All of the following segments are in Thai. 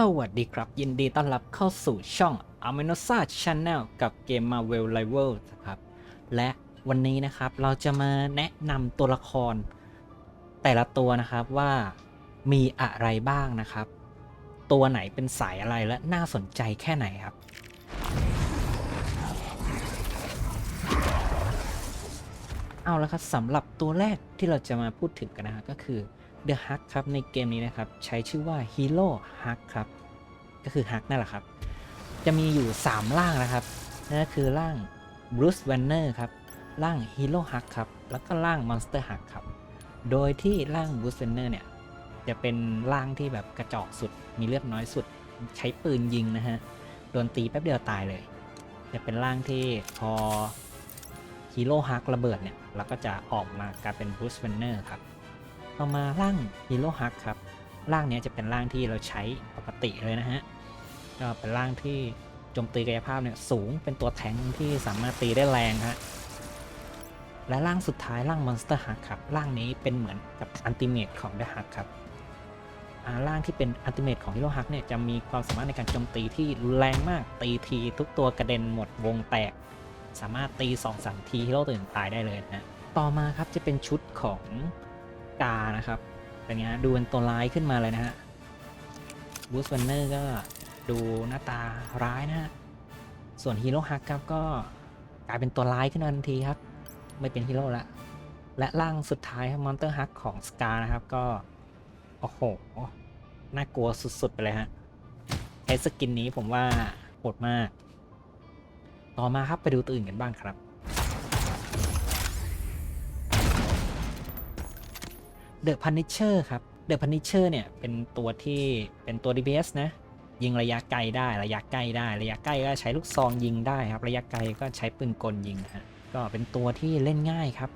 สวัสดีครับ ยินดีต้อนรับเข้าสู่ช่อง a m e n o s a Channel กับเกม Marvel Rivals ครับ และวันนี้นะครับเราจะมาแนะนำตัวละคร แต่ละตัวนะครับว่ามีอะไรบ้างนะครับ ตัวไหนเป็นสายอะไรและน่าสนใจแค่ไหนครับ เอาละครับสำหรับตัวแรกที่เราจะมาพูดถึงกันนะก็คือ The Hug ครับในเกมนี้นะครับ ใช้ชื่อว่า Hero Hug ครับ ก็คือ Hug นั่นแหละครับ จะมีอยู่ 3 ร่างนะครับนั่นก็คือร่าง Bruce Banner ครับร่าง Hero Hug ครับ แล้วก็ร่าง Monster Hug ครับ โดยที่ร่าง Bruce Banner เนี่ย จะเป็นร่างที่แบบกระจอกสุด มีเลือดน้อยสุด ใช้ปืนยิงนะฮะ โดนตีแป๊บเดียวตายเลย จะเป็นร่างที่พอฮีโร่ฮักระเบิดเนี่ย แล้วก็จะออกมากลายเป็น Bruce Banner ครับ ต่อมาร่างฮีโร่ฮักครับร่างนี้จะเป็นร่างที่เราใช้ปกติเลยนะฮะก็เป็นร่างที่โจมตีกายภาพเนี่ยสูงเป็นตัวแทงที่สามารถตีได้แรงฮะและร่างสุดท้ายร่างมอนสเตอร์ฮักครับร่างนี้เป็นเหมือนกับอันติเมตของเดอะฮักครับอ่าร่างที่เป็นอันติเมตของฮีโร่ฮักเนี่ยจะมีความสามารถในการโจมตีที่รุนแรงมากตีทีทุกตัวกระเด็นหมดวงแตก สามารถตี2อสามทีฮีโร่ตื่นตายได้เลยนะฮะต่อมาครับจะเป็นชุดของ กานะครับ เป็นไงฮะดูเป็นตัวร้ายขึ้นมาเลยนะฮะบูสวันเนอร์ก็ดูหน้าตาร้ายนะฮะ ส่วนฮีโร่ฮักครับก็กลายเป็นตัวร้ายขึ้นมาทันทีครับ ไม่เป็นฮีโร่ละ และร่างสุดท้ายมอนเตอร์ฮักของสกานะครับก็ โอ้โห น่ากลัวสุดๆ ไปเลยฮะ ไอ้สกินนี้ผมว่าโหดมาก ต่อมาครับไปดูตัวอื่นกันบ้างครับ The Punisher ครับ The Punisher เนี่ยเป็นตัวที่เป็นตัว DPS นะ ยิงระยะไกลได้ระยะใกล้ได้ ระยะใกล้ก็ใช้ลูกซองยิงได้ครับ ระยะไกลก็ใช้ปืนกลยิงฮะก็เป็นตัวที่เล่นง่ายครับ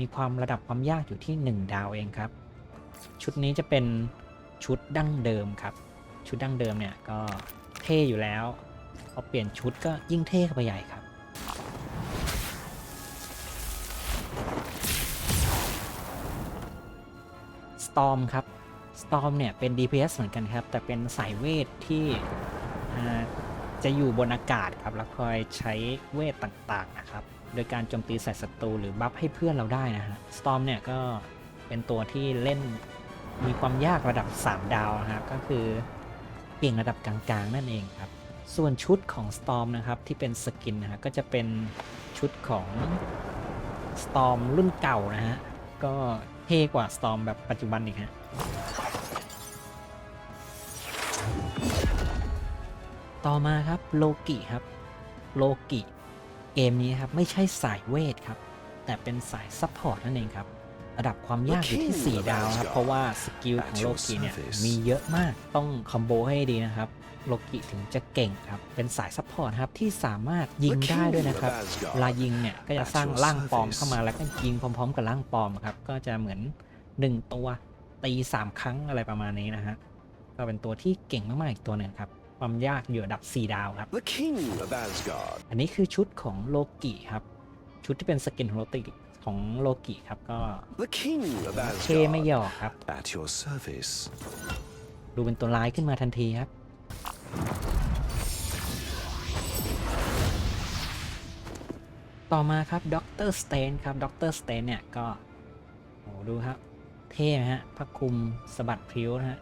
มีความระดับความยากอยู่ที่ 1 ดาวเองครับ ชุดนี้จะเป็นชุดดั้งเดิมครับ ชุดดั้งเดิมเนี่ยก็เท่อยู่แล้วพอเปลี่ยนชุดก็ยิ่งเท่เข้าไปใหญ่ครับ Storm ครับ Storm เนี่ยเป็น DPS เหมือนกันครับ แต่เป็นสายเวทที่จะอยู่บนอากาศครับ แล้วคอยใช้เวทต่างๆนะครับ โดยการโจมตีใส่ศัตรูหรือบัฟให้เพื่อนเราได้นะฮะ Storm เนี่ยก็เป็นตัวที่เล่นมีความยากระดับ 3 ดาวนะฮะก็คือเก่งระดับกลางๆ นั่นเองครับ ส่วนชุดของ Storm นะครับที่เป็นสกินนะฮะก็จะเป็นชุดของ Storm รุ่นเก่านะฮะก็ เท่กว่าสตอมแบบปัจจุบันอีกฮะต่อมาครับโลกิครับโลกิเกมนี้ครับไม่ใช่สายเวทครับ แต่เป็นสายซัพพอร์ตนั่นเองครับ ระดับความยากอยู่ที่ 4 ดาวนะครับ เพราะว่าสกิลของโลกิเนี่ยมีเยอะมากต้องคอมโบให้ดีนะครับ โลกิถึงจะเก่งครับ เป็นสายซัพพอร์ตครับ ที่สามารถยิงได้ด้วยนะครับเวลายิงเนี่ยก็จะสร้างร่างปลอมเข้ามาแล้วก็ยิงพร้อม ๆ กับร่างปลอมครับก็จะเหมือน 1 ตัวตี 3 ครั้งอะไรประมาณนี้นะฮะก็เป็นตัวที่เก่งมากๆอีกตัวหนึ่งครับความยากอยู่ระดับ 4 ดาวครับ The king of Asgard. อันนี้คือชุดของโลกิครับชุดที่เป็นสกินของโลกิ ของโลกิครับก็ The king of เท่ไม่ Asgard. หยอกครับ At your service. ดูเป็นตัวร้ายขึ้นมาทันทีครับต่อมาครับด็อกเตอร์สเตนครับด็อกเตอร์สเตนเนี่ยก็โอ้ดูครับ เท่ไหมฮะพระคลุมสะบัดพริ้วนะฮะ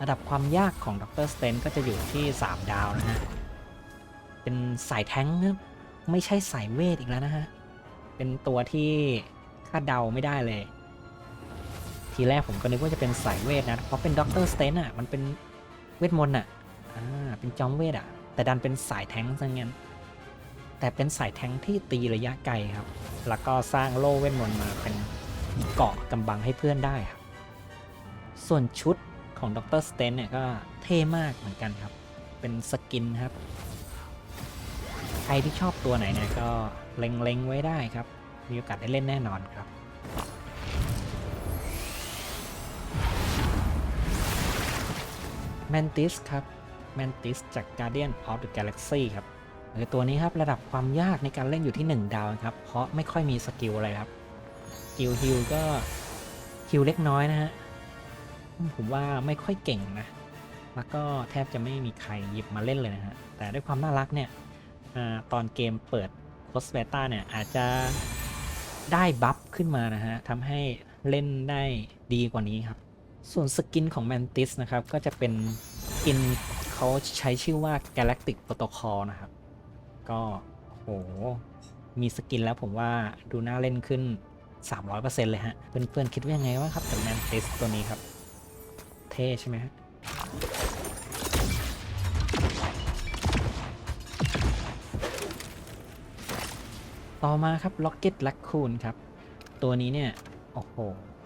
ระดับความยากของด็อกเตอร์สเตนก็จะอยู่ที่ 3 ดาวนะฮะ เป็นสายแท้งค์ครับไม่ใช่สายเวทอีกแล้วนะฮะ เป็นตัวที่คาดเดาไม่ได้เลย ทีแรกผมก็นึกว่าจะเป็นสายเวทนะ เพราะเป็นด็อกเตอร์สเตนอะ มันเป็นเวทมนต์อะ อ่า เป็นจอมเวทอะ แต่ดันเป็นสายแทงซะงั้น แต่เป็นสายแทงที่ตีระยะไกลครับ แล้วก็สร้างโล่เวทมนต์มาเป็นเกาะกำบังให้เพื่อนได้ครับ ส่วนชุดของด็อกเตอร์สเตนเนี่ยก็เท่มากเหมือนกันครับ เป็นสกินครับ ใครที่ชอบตัวไหนเนี่ยก็เล็งๆไว้ได้ครับ มีโอกาสได้เล่นแน่นอนครับแมนติสครับแมนติสจาก Guardian of the Galaxy ครับเออตัวนี้ครับระดับความยากในการเล่นอยู่ที่ 1 ดาวครับ เพราะไม่ค่อยมีสกิลอะไรครับสกิลฮิลก็ฮิลเล็กน้อยนะฮะ ผมว่าไม่ค่อยเก่งนะ แล้วก็แทบจะไม่มีใครหยิบมาเล่นเลยนะฮะ แต่ด้วยความน่ารักเนี่ยอตอนเกมเปิดโ o สเบต้าเนี่ยอาจจะ ได้บัฟขึ้นมานะฮะทำให้เล่นได้ดีกว่านี้ครับ ส่วนสกินของ Mantis นะครับ ก็จะเป็นกินเขาใช้ชื่อว่า Galactic Protocol นะครับ ก็โหมีสกินแล้วผมว่าดูน่าเล่นขึ้น 300%เลยฮะ เพื่อนๆ คิดว่ายังไงว่างครับกับ Mantis ตัวนี้ครับ เท่ใช่ไหมฮะ ต่อมาครับ Rocket Raccoon ครับ ตัวนี้เนี่ย โอ้โห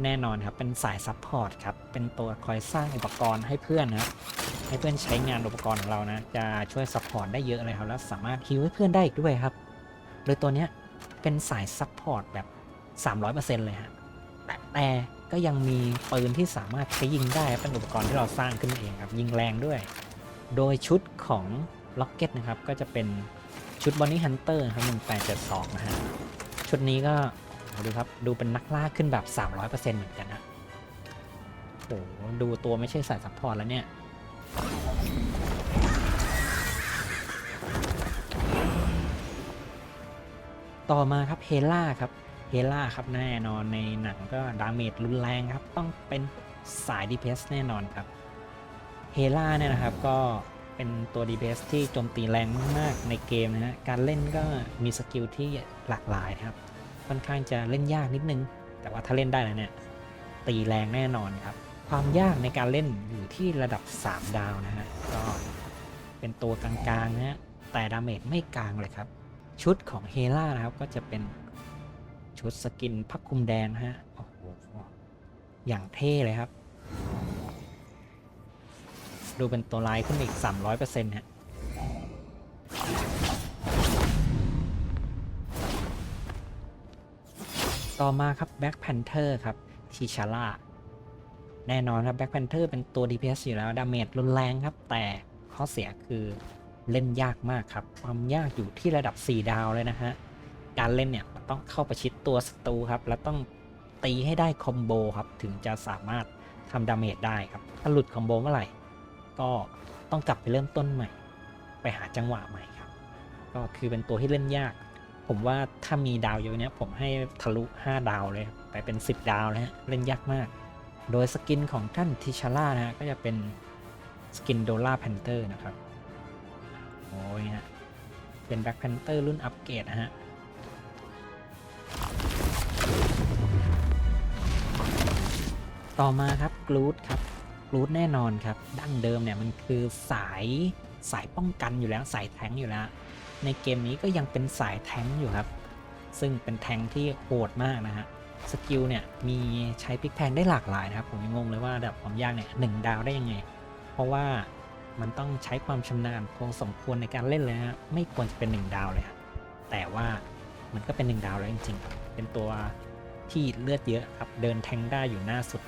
แน่นอนครับ เป็นสายซัพพอร์ตครับ เป็นตัวคอยสร้างอุปกรณ์ให้เพื่อนนะครับ ให้เพื่อนใช้งานอุปกรณ์ของเรานะ จะช่วยซัพพอร์ตได้เยอะเลยครับ แล้วสามารถฮิวให้เพื่อนได้อีกด้วยครับ โดยตัวเนี้ยเป็นสายซัพพอร์ตแบบ 300%เลยฮะ แต่แต่ก็ยังมีปืนที่สามารถใช้ยิงได้เป็นอุปกรณ์ที่เราสร้างขึ้นเองครับ ยิงแรงด้วย โดยชุดของ Rocket นะครับ ก็จะเป็น ชุด Bonnie Hunter ครับ1872นะฮะ ชุดนี้ก็ดูครับ ดูเป็นนักล่าขึ้นแบบ 300%เหมือนกันนะโอ้โหดูตัวไม่ใช่สายซัพพอร์ตแล้วเนี่ยต่อมาครับเฮล่าครับเฮล่าครับแน่นอนในหนังก็ดาเมจรุนแรงครับ ต้องเป็นสาย DPS แน่นอนครับเฮล่าเนี่ยนะครับก็ เป็นตัว DPS ที่โจมตีแรงมากๆในเกมนะฮะ การเล่นก็มีสกิลที่หลากหลายนะครับ ค่อนข้างจะเล่นยากนิดนึง แต่ว่าถ้าเล่นได้แล้วเนี่ย ตีแรงแน่นอนครับ ความยากในการเล่นอยู่ที่ระดับ 3 ดาวนะฮะ ก็เป็นตัวกลางๆนะฮะ แต่ดาเมจไม่กลางเลยครับ ชุดของเฮล่านะครับก็จะเป็นชุดสกินพักคลุมแดงนะฮะ โอ้โห อย่างเท่เลยครับ ดูเป็นตัวลายขึ้นอีก 300%ฮะต่อมาครับ Black Panther ครับทีชาร่าแน่นอนครับ Black Panther เป็นตัว DPS อยู่แล้ว ดาเมจรุนแรงครับ แต่ข้อเสียคือเล่นยากมากครับ ความยากอยู่ที่ระดับ 4 ดาวเลยนะฮะ การเล่นเนี่ยต้องเข้าประชิดตัวศัตรูครับ แล้วต้องตีให้ได้คอมโบครับ ถึงจะสามารถทำดาเมจได้ครับ ถ้าหลุดคอมโบเมื่อไหร่ ก็ต้องกลับไปเริ่มต้นใหม่ ไปหาจังหวะใหม่ครับ ก็คือเป็นตัวที่เล่นยาก ผมว่าถ้ามีดาวเยอะเนี้ยผมให้ทะลุ 5 ดาวเลย ไปเป็น 10 ดาวแล้วฮะเล่นยากมาก โดยสกินของท่านทิชาร่านะฮะก็จะเป็นสกินโดล่าแพนเตอร์นะครับโอ้ยฮะเป็นแบ็คแพนเตอร์รุ่นอัปเกรดนะฮะต่อมาครับกรูดครับ รูดแน่นอนครับ ดั้งเดิมเนี่ยมันคือสายสายป้องกันอยู่แล้วสายแทงอยู่แล้ว ในเกมนี้ก็ยังเป็นสายแทงอยู่ครับ ซึ่งเป็นแทงที่โหดมากนะฮะสกิลเนี่ยมีใช้พลิกแพงได้หลากหลายนะครับ ผมยังงงเลยว่าระดับความยากเนี่ยหนึ่งดาวได้ยังไง เพราะว่ามันต้องใช้ความชำนาญพอสมควรในการเล่นเลยนะฮะไม่ควรจะเป็นหนึ่งดาวเลยครับแต่ว่ามันก็เป็นหนึ่งดาวแล้วจริงๆครับเป็นตัวที่เลือดเยอะครับ เดินแทงได้อยู่หน้าสุด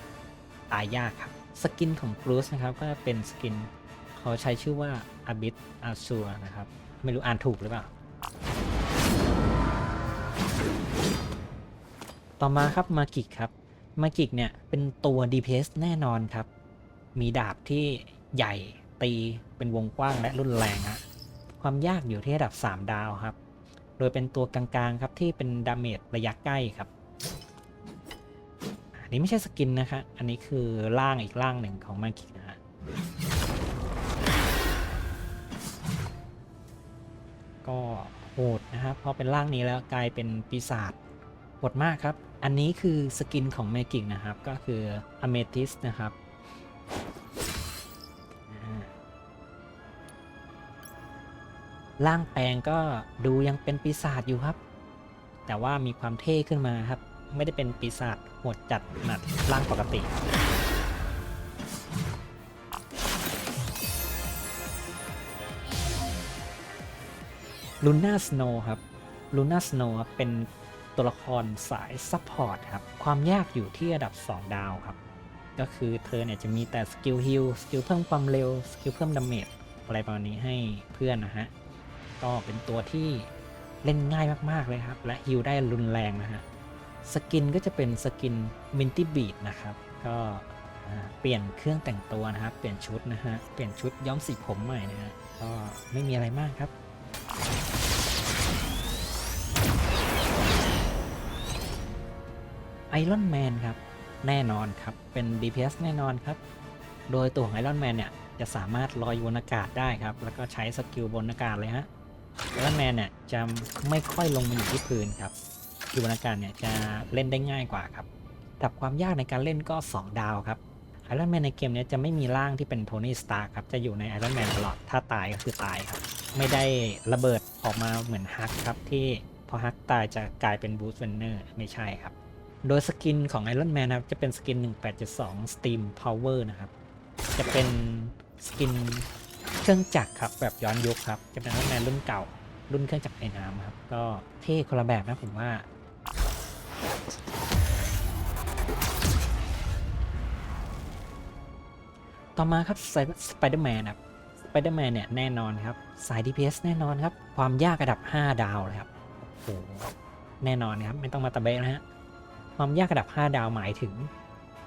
ตายยากครับ สกินของ Bruce นะครับก็เป็นสกินเขาใช้ชื่อว่า Abyss Azure นะครับ ไม่รู้อ่านถูกหรือเปล่า ต่อมาครับมากิกครับ มากิกเนี่ยเป็นตัว DPS แน่นอนครับ มีดาบที่ใหญ่ตีเป็นวงกว้างและรุนแรงฮะความยากอยู่ที่ระดับ 3 ดาวครับ โดยเป็นตัวกลางๆครับที่เป็นดาเมจระยะใกล้ครับ อันนี้ไม่ใช่สกินนะคะ อันนี้คือร่างอีกร่างหนึ่งของมากิกนะฮะก็โหดนะครับพอเป็นร่างนี้แล้วกลายเป็นปีศาจโหดมากครับ อันนี้คือสกินของเมกิกนะครับ ก็คืออเมทิสนะครับร่างแปลงก็ดูยังเป็นปีศาจอยู่ครับ แต่ว่ามีความเท่ขึ้นมาครับ ไม่ได้เป็นปีศาจโหดจัดขนาดร่างปกติ ลูน่าสโนครับลูน่าสโนเป็นตัวละครสายซัพพอร์ตครับ ความยากอยู่ที่ระดับ 2 ดาวครับ ก็คือเธอเนี่ยจะมีแต่สกิลฮิลสกิลเพิ่มความเร็ว สกิลเพิ่มดาเมจอะไรประมาณนี้ให้เพื่อนนะฮะ ก็เป็นตัวที่เล่นง่ายมาก ๆ เลยครับ และฮิลได้รุนแรงนะฮะ สกินก็จะเป็นสกินมินตี้บีดนะครับ ก็เปลี่ยนเครื่องแต่งตัวนะครับ เปลี่ยนชุดนะฮะ เปลี่ยนชุดย้อมสีผมใหม่นะฮะ ก็ไม่มีอะไรมากครับ ไอรอนแมนครับ แน่นอนครับ เป็น DPS แน่นอนครับ โดยตัวของไอรอนแมนเนี่ย จะสามารถลอยอยู่บนอากาศได้ครับ แล้วก็ใช้สกิลบนอากาศเลยฮะไอรอนแมนเนี่ยจะไม่ค่อยลงมาอยู่ที่พื้นครับ อยู่บนอากาศเนี่ยจะเล่นได้ง่ายกว่าครับดับความยากในการเล่นก็ 2 ดาวครับไอรอนแมนในเกมเนี้จะไม่มีร่างที่เป็นโทนี่สตาร์ครับ จะอยู่ในไอรอนแมนตลอด ถ้าตายก็คือตายครับ ไม่ได้ระเบิดออกมาเหมือนฮักครับที่พอฮักตายจะกลายเป็นบูสเวนเนอร์ไม่ใช่ครับ โดยสกินของ Iron Man นครับ จะเป็นสกิน 1872 Steam Power นะครับ จะเป็นสกินเครื่องจักรครับ แบบย้อนยุคครับ จะเป็น Iron Man รุ่นเก่า รุ่นเครื่องจักรไอ้น้ำครับ ก็เท่คนละแบบนะผมว่า ต่อมาครับสไปเดอร์แมนครับสไปเดอร์แมนเนี่ยแน่นอนครับ สาย DPS แน่นอนครับ ความยากระดับ 5 ดาวเลยครับโอ้โหแน่นอนครับ ไม่ต้องมาตะเบะนะฮะความยากระดับ 5 ดาวหมายถึง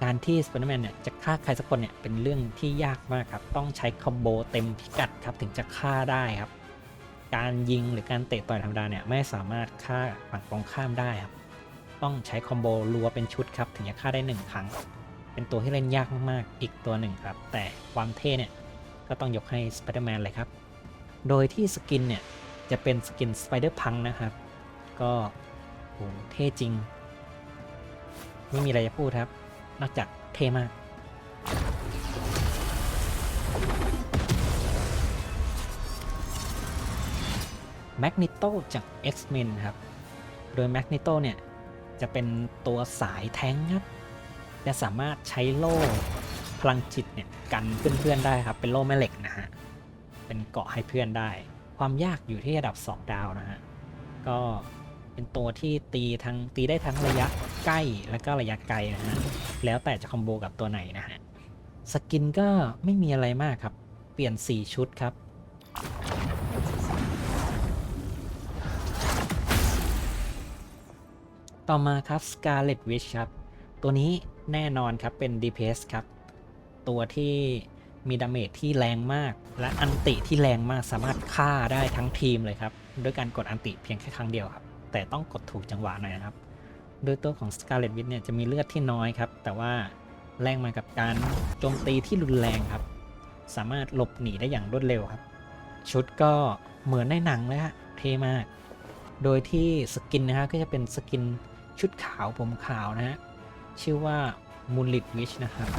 การที่สไปเดอร์แมนเนี่ยจะฆ่าใครสักคนเนี่ยเป็นเรื่องที่ยากมากครับ ต้องใช้คอมโบเต็มพิกัดครับถึงจะฆ่าได้ครับ การยิงหรือการเตะต่อยธรรมดาเนี่ยไม่สามารถฆ่าฝั่งตรงข้ามได้ครับ ต้องใช้คอมโบรัวเป็นชุดครับ ถึงจะฆ่าได้ 1 ครั้ง เป็นตัวที่เล่นยากมากๆ อีกตัวหนึ่งครับ แต่ความเท่เนี่ย ก็ต้องยกให้สไปเดอร์แมนเลยครับ โดยที่สกินเนี่ย จะเป็นสกินสไปเดอร์พังนะครับ ก็โหเท่จริง ไม่มีอะไรจะพูดครับ นอกจากเท่มากแมกนิโตจาก X-Men ครับ โดยแมกนิโตเนี่ย จะเป็นตัวสายแท้งครับจะสามารถใช้โล่พลังจิตเนี่ยกันเพื่อนๆได้ครับ เป็นโล่แม่เหล็กนะฮะ เป็นเกาะให้เพื่อนได้ ความยากอยู่ที่ระดับ 2 ดาวนะฮะ ก็เป็นตัวที่ตีทั้งตีได้ทั้งระยะใกล้และก็ระยะไกลนะฮะ แล้วแต่จะคอมโบกับตัวไหนนะฮะ สกินก็ไม่มีอะไรมากครับ เปลี่ยน 4 ชุดครับ ต่อมาครับ Scarlet Witch ครับ ตัวนี้แน่นอนครับเป็น DPS ครับ ตัวที่มีดาเมจที่แรงมาก และอันติที่แรงมากสามารถฆ่าได้ทั้งทีมเลยครับ ด้วยการกดอันติเพียงแค่ครั้งเดียวครับ แต่ต้องกดถูกจังหวะหน่อยนะครับ โดยตัวของ Scarlet Witch เนี่ยจะมีเลือดที่น้อยครับ แต่ว่าแรงมากับการโจมตีที่รุนแรงครับ สามารถหลบหนีได้อย่างรวดเร็วครับ ชุดก็เหมือนในหนังเลยฮะเท่มาก โดยที่สกินนะฮะก็จะเป็นสกิน ชุดขาวผมขาวนะฮะ ชื่อว่า Moonlit Witch นะครับ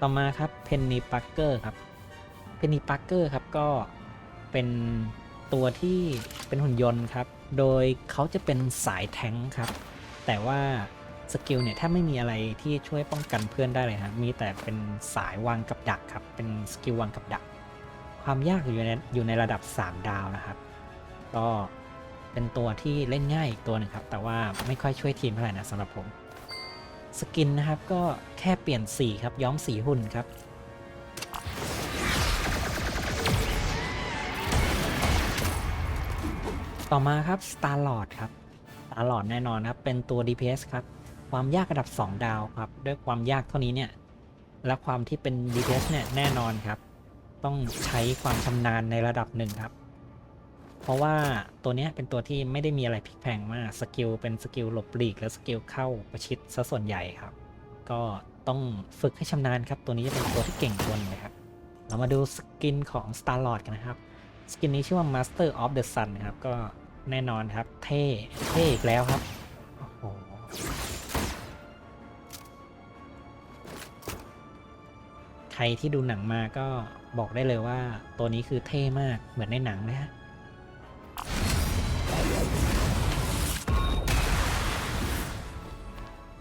ต่อมาครับ Penny Parker ครับ Penny Parker ครับก็เป็นตัวที่เป็นหุ่นยนต์ครับ โดยเขาจะเป็นสายแทงครับ แต่ว่า สกิลเนี่ยแทบไม่มีอะไรที่ช่วยป้องกันเพื่อนได้เลยครับมีแต่เป็นสายวางกับดักครับ เป็นสกิลวางกับดัก ความยากอยู่ในอยู่ในระดับ 3 ดาวนะครับ ก็เป็นตัวที่เล่นง่ายอีกตัวหนึ่งครับ แต่ว่าไม่ค่อยช่วยทีมเท่าไหร่นะสำหรับผม สกินนะครับก็แค่เปลี่ยนสีครับย้อมสีหุ่นครับต่อมาครับ Star Lord ครับ Star Lord แน่นอนครับ เป็นตัว DPS ครับ ความยากระดับ 2 ดาวครับ ด้วยความยากเท่านี้เนี่ย และความที่เป็น DPS เนี่ยแน่นอนครับ ต้องใช้ความชำนาญในระดับหนึ่งครับ เพราะว่าตัวนี้เป็นตัวที่ไม่ได้มีอะไรพลิกแพงมาก สกิลเป็นสกิลหลบหลีกและสกิลเข้าประชิดซะส่วนใหญ่ครับ ก็ต้องฝึกให้ชำนาญครับ ตัวนี้จะเป็นตัวที่เก่งตัวนึงเลยครับ เรามาดูสกินของ Star Lord กันนะครับ สกินนี้ชื่อว่า Master of the Sun ครับ ก็แน่นอนครับ เท่ เท่อีกแล้วครับ ใครที่ดูหนังมาก็บอกได้เลยว่าตัวนี้คือเท่มากเหมือนในหนังนะฮะ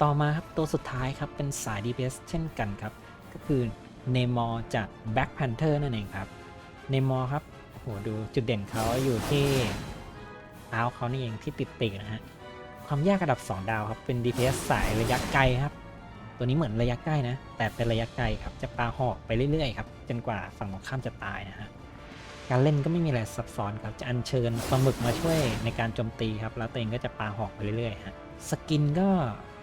ต่อมาครับตัวสุดท้ายครับเป็นสาย DPS เช่นกันครับ ก็คือเนมอจาก Black Panther นั่นเองครับเนมอครับโหดูจุดเด่นเขาอยู่ที่เท้าเขานี่เองที่ติดปีกนะฮะ ความยากระดับ 2 ดาวครับ เป็น DPS สายระยะไกลครับ ตัวนี้เหมือนระยะใกล้นะ แต่เป็นระยะไกลครับ จะปาหอกไปเรื่อยๆครับ จนกว่าฝั่งตรงข้ามจะตายนะฮะ การเล่นก็ไม่มีอะไรซับซ้อนครับ จะอัญเชิญปลาหมึกมาช่วยในการโจมตีครับ แล้วตัวเองก็จะปาหอกไปเรื่อยๆฮะ สกินก็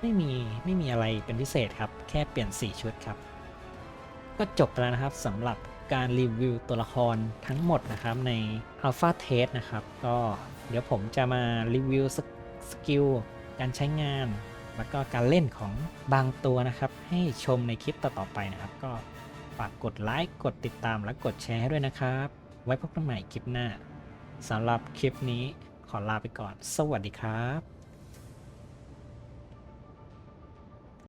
ไม่มีไม่มีอะไรเป็นพิเศษครับ แค่เปลี่ยน 4 ชุดครับ ก็จบแล้วนะครับสำหรับการรีวิวตัวละครทั้งหมดนะครับใน Alpha Test นะครับ ก็เดี๋ยวผมจะมารีวิวสกิลการใช้งาน แล้วก็การเล่นของบางตัวนะครับ ให้ชมในคลิปต่อๆไปนะครับ ก็ฝากกดไลค์กดติดตามและกดแชร์ให้ด้วยนะครับ ไว้พบกันใหม่คลิปหน้าสำหรับคลิปนี้ขอลาไปก่อน สวัสดีครับ